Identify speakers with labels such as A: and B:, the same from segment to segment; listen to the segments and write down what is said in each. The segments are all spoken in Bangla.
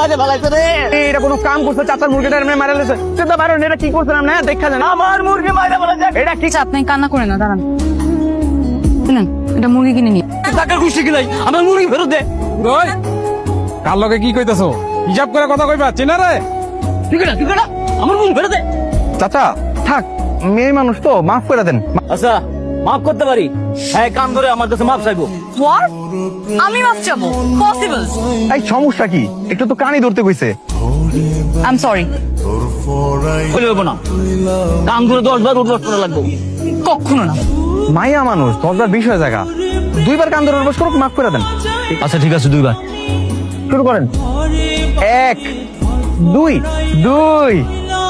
A: মাঝে ফেলাইছে রে।
B: এটা কোনো কাম করছে চাচার মুরগিটা এমনি মারা লেছে এটা কি আপনি দেখা যান
A: আমার মুরগি মাঝে ফেলাইছে
B: এটা কি?
C: আচ্ছা আপনি কান্না করে না দাঁড়ান। শুনেন এটা মুরগি কিনে নিয়ে।
A: টাকার খুশি আমার মুরগি ফেরত দে।
D: ওই কার লগে কি কইতাছো? হিসাব করে কথা কইবা চেনা রে?
A: ঠিক না ঠিক না আমার মুরগি ফেরত দে।
B: চাচা থাক মেয়ে মানুষ তো মাফ করে দেন।
A: আচ্ছা। মাফ করতে পারি। হ্যাঁ কান ধরে আমার কাছে মাফ চাইব।
C: হোয়াট আমি মাফ চাবো। পসিবল
B: এই সমস্যা কি? একটু তো কানি ধরতে কইছে।
C: আই এম সরি
A: বলে না। কান ধরে দশ বার উঠবস করা লাগবে।
C: কখনো না।
B: মাইয়া মানুষ দশবার বিষয় জায়গা। দুইবার কান ধরে বস করুক মাফ করে দেন।
A: আচ্ছা ঠিক আছে দুইবার।
B: শুরু করেন। এক দুই দুই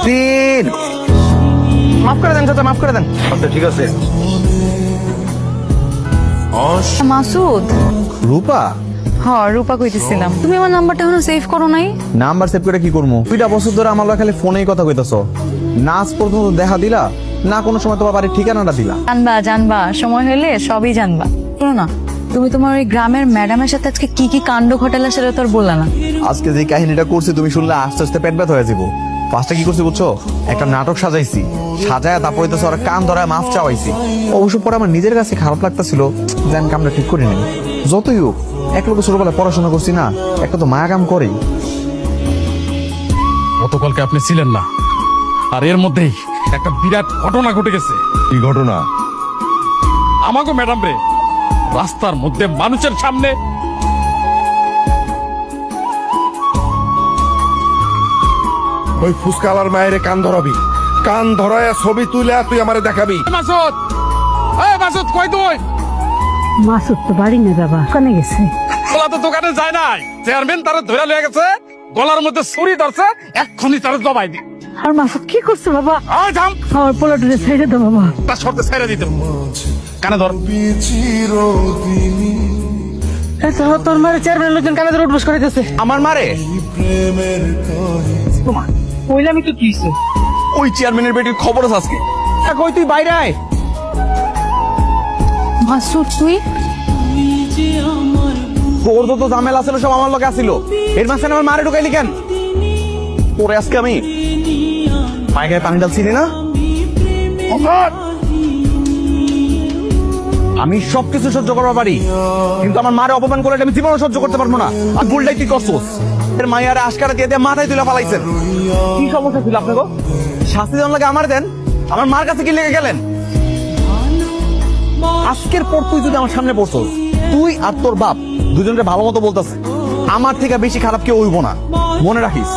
B: তিন। মাফ করে দেন চাচা মাফ করে দেন। আচ্ছা ঠিক আছে।
C: মাসুদ।
E: রূপা?
C: হ্যাঁ রূপা কইতেছিলাম। তুমি আমার নাম্বারটা এখনও সেভ করো নাই?
E: নাম্বার সেভ করে কি করব দুইটা বছর ধরে আমার খালি ফোনেই কথা কইতাছ। নাচ পর্যন্ত দেখা দিলা? না কোনো সময় তোমার বাড়ির ঠিকানাটা দিলা?
C: জানবা জানবা। সময় হলে সবই জানবা। শোনো না তুমি তোমার ওই গ্রামের ম্যাডামের সাথে আজকে কি কি কাণ্ড ঘটালে সেটা তো আর বললা না।
E: আজকে যে কাহিনীটা করছি তুমি শুনলে আস্তে আস্তে পেট ব্যথা হয়ে যাব ফার্স্টে কি করছি বুঝছ? একটা নাটক সাজাইছি। সাজায় তারপরে তো ওরা কান ধরায় মাফ চাওয়াইছি। অবশ্য পরে আমার নিজের কাছে খারাপ লাগতেছিল যে আমি কামটা ঠিক করি নাই। যতই হোক এক লোক ছোটবেলায় পড়াশোনা করছি না একটা তো মায়া কাম করেই।
D: গতকালকে আপনি ছিলেন না আর এর মধ্যেই একটা বিরাট ঘটনা ঘটে গেছে।
E: কি ঘটনা?
D: আমাকে ম্যাডাম রে রাস্তার মধ্যে মানুষের সামনে
F: ওই ফুসকালার মায়ের কান ধরাবি। কান ধরায় ছবি তুলে তুই আমারে দেখাবি।
D: এ মাসুদ! এই মাসুদ কই তুই?
G: মাসুদ তো বাড়ি না বাবা ওখানে গেছে।
D: ওলা তো দোকানে যায় নাই। চেয়ারম্যান তারা ধরে লয়ে গেছে গলার মধ্যে ছুরি ধরছে এক্ষুনি তারা জবাই দি।
G: আর মাসুদ কি করছে বাবা?
D: আয় থাম
G: আমার পোলাটুরে ছেড়ে দাও বাবা।
D: তার শর্তে ছেড়ে দিতে কানে ধর।
G: এত তোর মারে চেয়ারম্যান লোকজন কানে ধরে উঠবস করে দিয়েছে
B: আমার মারে?
G: কইলামই তো কি
B: ওই চেয়ারম্যানের বেটির খবর আছে আজকে। কই তুই? বাইরে আয়।
C: মাসুদ তুই?
B: তোর যত ঝামেলা ছিল সব আমার লোকে আসিল এর মাঝখানে আমার মারে ঢুকাইলি কেন? তোরে আজকে আমি পায়ে গায়ে পানি ডালছিলি না? আমি সবকিছু সহ্য করতে পারি কিন্তু আমার মারে অপমান করলে আমি জীবনও সহ্য করতে পারব না। আর ভুলটাই তুই করছোস। এর দিয়ে দিয়ে মাথায় তুলে কি সমস্যা ছিল আপনাকে শাস্তি দেওয়ার লাগে আমার দেন, আমার মার কাছে কি লেগে গেলেন? আজকের পর তুই যদি আমার সামনে পড়ছস, তুই আর তোর বাপ দুজনকে ভালো মতো বলতেছে আমার থেকে বেশি খারাপ কেউ হইব না। মনে রাখিস।